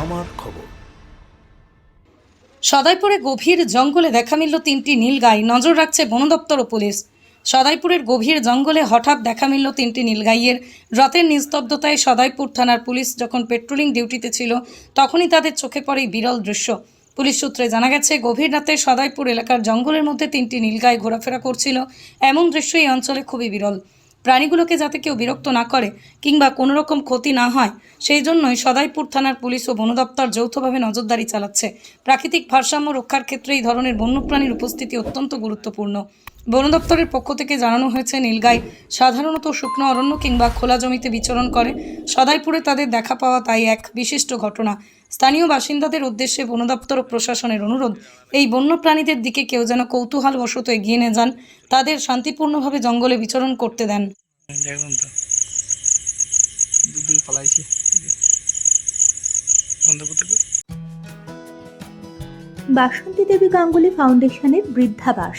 আমার খবর। সদাইপুরে গভীর জঙ্গলে দেখা মিলল তিনটি নীলগাই নজর রাখছে বন দপ্তর ও পুলিশ। সদাইপুরের গভীর জঙ্গলে হঠাৎ দেখা মিলল তিনটি নীলগাইয়ের রাতের নিস্তব্ধতায় সদাইপুর থানার পুলিশ যখন পেট্রোলিং ডিউটিতে ছিল, তখনই তাদের চোখে পড়ে বিরল দৃশ্য। পুলিশ সূত্রে জানা গেছে, গভীর রাতে সদাইপুর এলাকার জঙ্গলের মধ্যে তিনটি নীলগাই ঘোরাফেরা করছিল। এমন দৃশ্য এই অঞ্চলে খুবই বিরল। প্রাণীগুলোকে যাতে কেউ বিরক্ত না করে কিংবা কোনো রকম ক্ষতি না হয়, সেই জন্যই সদাইপুর থানার পুলিশ ও বন দপ্তর যৌথভাবে নজরদারি চালাচ্ছে। প্রাকৃতিক ভারসাম্য রক্ষার ক্ষেত্রে এই ধরনের বন্যপ্রাণীর উপস্থিতি অত্যন্ত গুরুত্বপূর্ণ। বন দপ্তরের পক্ষ থেকে জানানো হয়েছে নীলগাই সাধারণত শুকনো অরণ্য কিংবা খোলা জমিতে বিচরণ করে। সদাইপুরে তাদের দেখা পাওয়া তাই এক বিশিষ্ট ঘটনা। স্থানীয় বাসিন্দাদের উদ্দেশ্যে বন দপ্তর ও প্রশাসনের অনুরোধ এই বন্যপ্রাণীদের দিকে কেউ যেন কৌতূহলবশত এগিয়ে নিয়ে যান তাদের শান্তিপূর্ণভাবে জঙ্গলে বিচরণ করতে দেন? বাসন্তী দেবী গাঙ্গুলি ফাউন্ডেশনের বৃদ্ধাবাস।